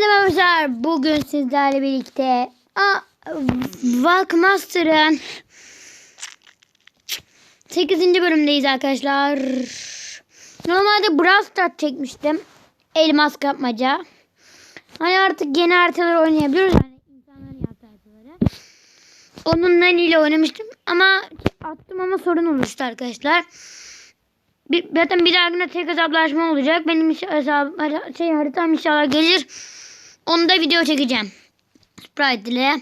arkadaşlar bugün sizlerle birlikte Aa, Walkmaster'ın 8. bölümdeyiz arkadaşlar. Normalde Brawl Stars çekmiştim. Elmas kapmaca. Hani artık yeni haritalar oynayabiliyoruz. Yani insanların yaptığı haritaları. Onunla ile oynamıştım ama attım ama sorun oluştu arkadaşlar. Bir, zaten bir dahakine tek hesaplaşma olacak. Benim hesap, şey, haritam inşallah gelir. Onu da video çekeceğim. Sprite ile.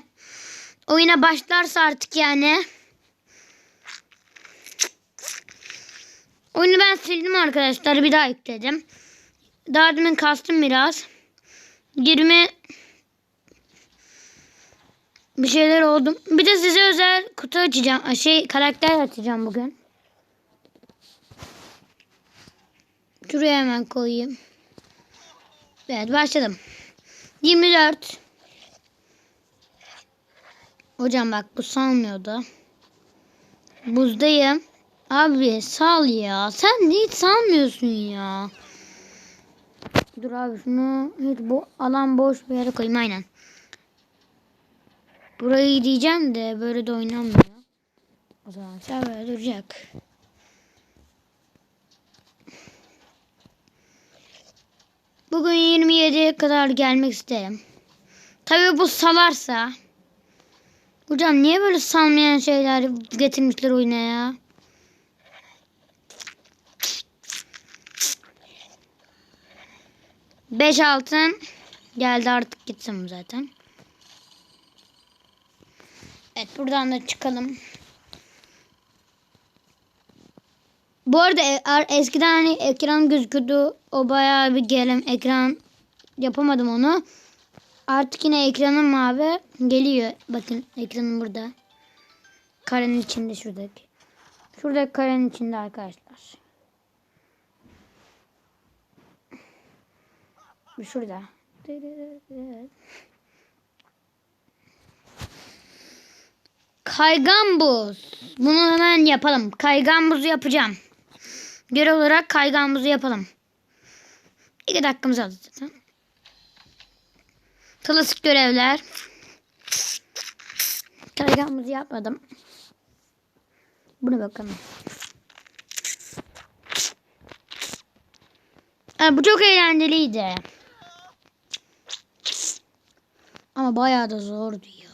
Oyuna başlarsa artık yani. Oyunu ben sildim arkadaşlar. Bir daha yükledim. Daha demin kastım biraz. 20 bir şeyler oldum. Bir de size özel kutu açacağım. Şey karakter açacağım bugün. Şuraya hemen koyayım. Evet başladım. 24. Hocam bak bu salmıyordu. Buzdayım. Abi sal ya. Sen hiç salmıyorsun ya. Dur abi şunu hiç bu alan boş bir yere koyayım aynen. Burayı diyeceğim de böyle de oynanmıyor. O zaman sen böyle duracak. Bugün 27'ye kadar gelmek isterim. Tabii bu salarsa. Hocam niye böyle salmayan şeyler getirmişler oyuna ya? Beş altın geldi artık gitsin bu zaten. Evet buradan da çıkalım. Bu arada e- eskiden hani ekran gözüküyordu. O bayağı bir gelem ekran yapamadım onu. Artık yine ekranım abi geliyor. Bakın ekranım burada. Karenin içinde şuradaki. Şuradaki karenin içinde arkadaşlar. Şurada. Kaygan buz. Bunu hemen yapalım. Kaygan buzu yapacağım. Görev olarak kaygan buzu yapalım. İki dakikamız aldı zaten. Klasik görevler. Kaygan buzu yapmadım. Buna bakalım. Ha, bu çok eğlenceliydi. Ama bayağı da zordu ya.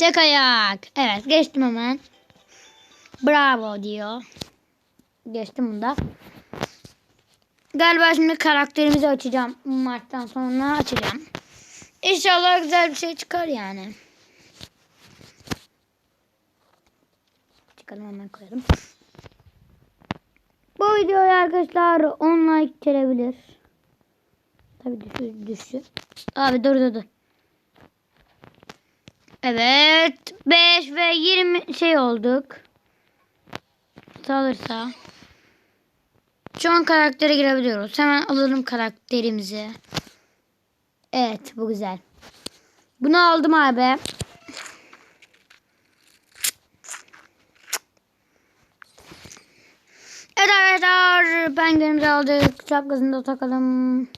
Tek ayak. Evet geçtim hemen. Bravo diyor. Geçtim bunda. Galiba şimdi karakterimizi açacağım. Bu Maçtan sonra açacağım. İnşallah güzel bir şey çıkar yani. Çıkalım hemen koyalım. Bu videoya arkadaşlar 10 like gelebilir. Tabii düşü. Abi dur dur dur. Evet. 5 ve 20 şey olduk. Salırsa. Şu an karaktere girebiliyoruz. Hemen alalım karakterimizi. Evet bu güzel. Bunu aldım abi. Evet arkadaşlar penguenimizi aldık. Şapkasını da takalım.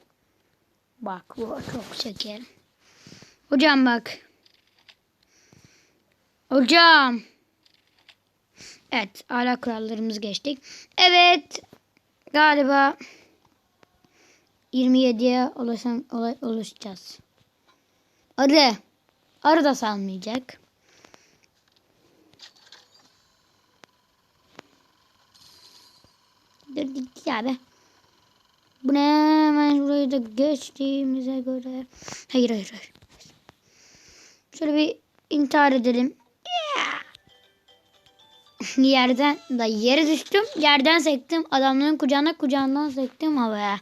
Bak bu çok şeker. Hocam bak. Hocam. Evet hala kurallarımızı geçtik. Evet galiba 27'ye ulaşan, ula- ulaşacağız. Arı. Arı da salmayacak. Dur git abi. Bu ne hemen şurayı da geçtiğimize göre. Hayır hayır hayır. Şöyle bir intihar edelim. Yerden da yere düştüm. Yerden sektim. Adamların kucağına kucağından sektim havaya.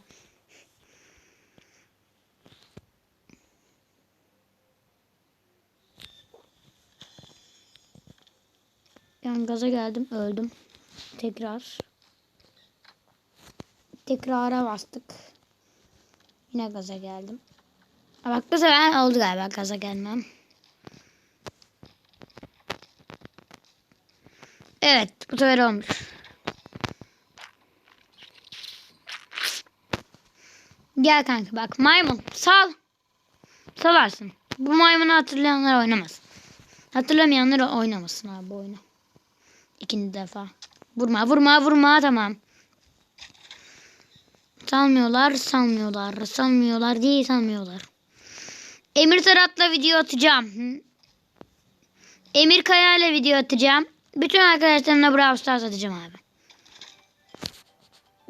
Yani gaza geldim öldüm. Tekrar. Tekrara bastık. Yine gaza geldim. Bak bu sefer oldu galiba gaza gelmem. Evet bu sefer olmuş. Gel kanka bak maymun sal. Salarsın. Bu maymunu hatırlayanlar oynamasın. Hatırlamayanlar oynamasın abi bu oyunu. İkinci defa. Vurma vurma vurma tamam. Salmıyorlar salmıyorlar. Salmıyorlar değil salmıyorlar. Emir Tarat'la video atacağım. Emir Kaya video atacağım. Bütün arkadaşlarımla Brawl Stars atacağım abi.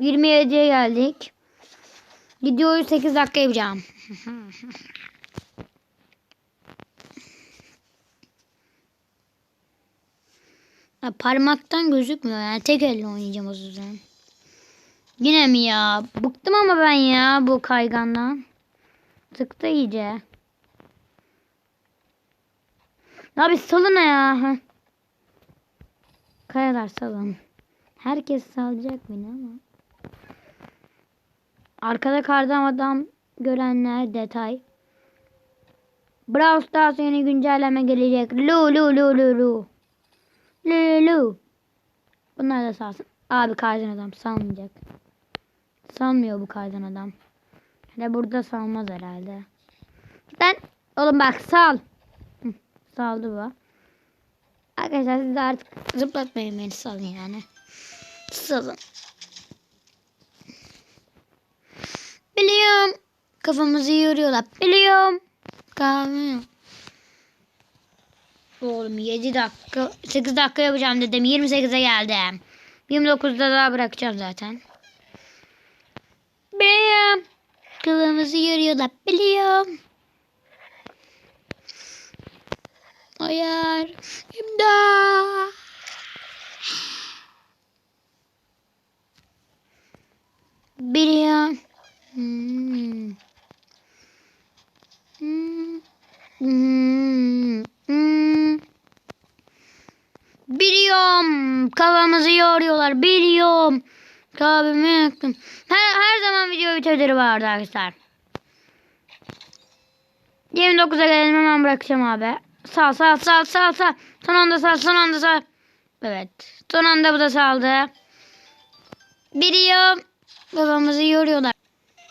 27'ye geldik. Videoyu 8 dakika yapacağım. Ya parmaktan gözükmüyor yani tek elle oynayacağım o yüzden. Yine mi ya? Bıktım ama ben ya bu kaygandan. Tıktı iyice. Ya bir salın ya. Kayalar salın. Herkes salacak beni ama. Arkada kardan adam görenler detay. Brawl Stars yeni güncelleme gelecek. Lu lu lu lu lu. Lu lu. Bunlar da salsın. Abi kardan adam salmayacak. Salmıyor bu kardan adam. Hele burada salmaz herhalde. Ben oğlum bak sal. Hı, saldı bu. Arkadaşlar siz de artık zıplatmayın beni salın yani. Salın. Biliyorum. Kafamızı yoruyorlar. Biliyorum. Kahve. Oğlum 7 dakika 8 dakika yapacağım dedim. 28'e geldim. 29'da daha bırakacağım zaten. Biliyorum. Kafamızı yoruyorlar. Biliyorum. Hayır. İmdat. Biliyorum. Hmm. Hmm. Hmm. Hmm. Biliyorum. Kafamızı yoruyorlar. Biliyorum. Kahvemi yaktım. Her, her zaman video bitirdiri vardı arkadaşlar. 29'a gelelim hemen bırakacağım abi. Sal sal sal sal sal. Son anda sal son anda sal. Evet. Son anda bu da saldı. Biliyorum. Babamızı yoruyorlar.